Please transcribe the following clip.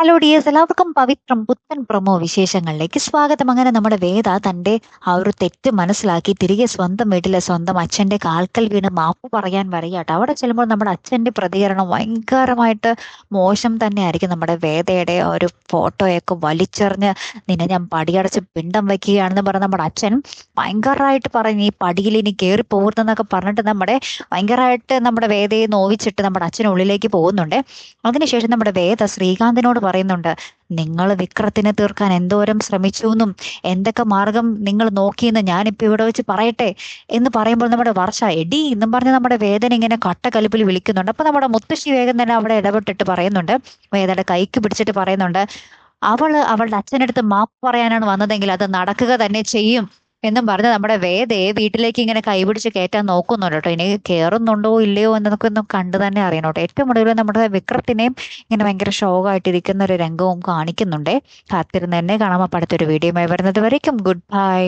Hello D S എല്ലാവർക്കും പവിത്രം പുത്തൻ promo വിശേഷങ്ങളിലേക്ക് സ്വാഗതം. അങ്ങനെ നമ്മുടെ വേദ തന്റെ ആ ഒരു തെറ്റ് മനസ്സിലാക്കി തിരികെ സ്വന്തം വീട്ടിലെ സ്വന്തം അച്ഛന്റെ കാൽക്കൽ വീണ് മാപ്പ് പറയാൻ വരയാട്ടോ അവിടെ ചെല്ലുമ്പോൾ നമ്മുടെ അച്ഛന്റെ പ്രതികരണം ഭയങ്കരമായിട്ട് മോശം തന്നെ ആയിരിക്കും നമ്മുടെ വേദയുടെ ഒരു ഫോട്ടോയൊക്കെ വലിച്ചെറിഞ്ഞ് നിന്നെ ഞാൻ പടിയടച്ച് പിണ്ടം വെക്കുകയാണെന്ന് പറഞ്ഞ നമ്മുടെ അച്ഛൻ ഭയങ്കരമായിട്ട് പറഞ്ഞു ഈ പടിയിൽ ഇനി കയറി പോകരുതെന്നൊക്കെ പറഞ്ഞിട്ട് നമ്മുടെ ഭയങ്കരമായിട്ട് നമ്മുടെ വേദയെ നോവിച്ചിട്ട് നമ്മുടെ അച്ഛനുള്ളിലേക്ക് പോകുന്നുണ്ട്. അതിനുശേഷം നമ്മുടെ വേദ ശ്രീകാന്തിനോട് പറയുന്നുണ്ട്. നിങ്ങൾ വിക്രത്തിനെ തീർക്കാൻ എന്തോരം ശ്രമിച്ചു എന്നും എന്തൊക്കെ മാർഗം നിങ്ങൾ നോക്കിയെന്ന് ഞാനിപ്പോ ഇവിടെ വെച്ച് പറയട്ടെ? എന്ന് പറയുമ്പോൾ നമ്മുടെ വർഷ എടി എന്നും പറഞ്ഞ് നമ്മുടെ വേദന ഇങ്ങനെ കട്ടക്കലിപ്പിൽ വിളിക്കുന്നുണ്ട്. അപ്പൊ നമ്മുടെ മുത്തശ്ശി വേഗം തന്നെ അവിടെ ഇടപെട്ടിട്ട് പറയുന്നുണ്ട്. വേദയുടെ കൈക്ക് പിടിച്ചിട്ട് പറയുന്നുണ്ട് അവൾ അവളുടെ അച്ഛനടുത്ത് മാപ്പ് പറയാനാണ് വന്നതെങ്കിൽ അത് നടക്കുക തന്നെ ചെയ്യും. എന്നും പറഞ്ഞ് നമ്മുടെ വേദയെ വീട്ടിലേക്ക് ഇങ്ങനെ കൈപിടിച്ച് കയറ്റാൻ നോക്കുന്നുണ്ട് കേട്ടോ. ഇനി കയറുന്നുണ്ടോ ഇല്ലയോ എന്നൊക്കെ ഒന്ന് കണ്ടു തന്നെ അറിയണം ഏറ്റവും ഒടുവിൽ നമ്മുടെ വിക്രത്തിനെയും ഇങ്ങനെ ഭയങ്കര ഷോകായിട്ടിരിക്കുന്ന ഒരു രംഗവും കാണിക്കുന്നുണ്ട്. കാത്തിരുന്ന് തന്നെ കാണാം. അപ്പം അടുത്തൊരു വീഡിയോ വരുന്നത് വരയ്ക്കും. Good bye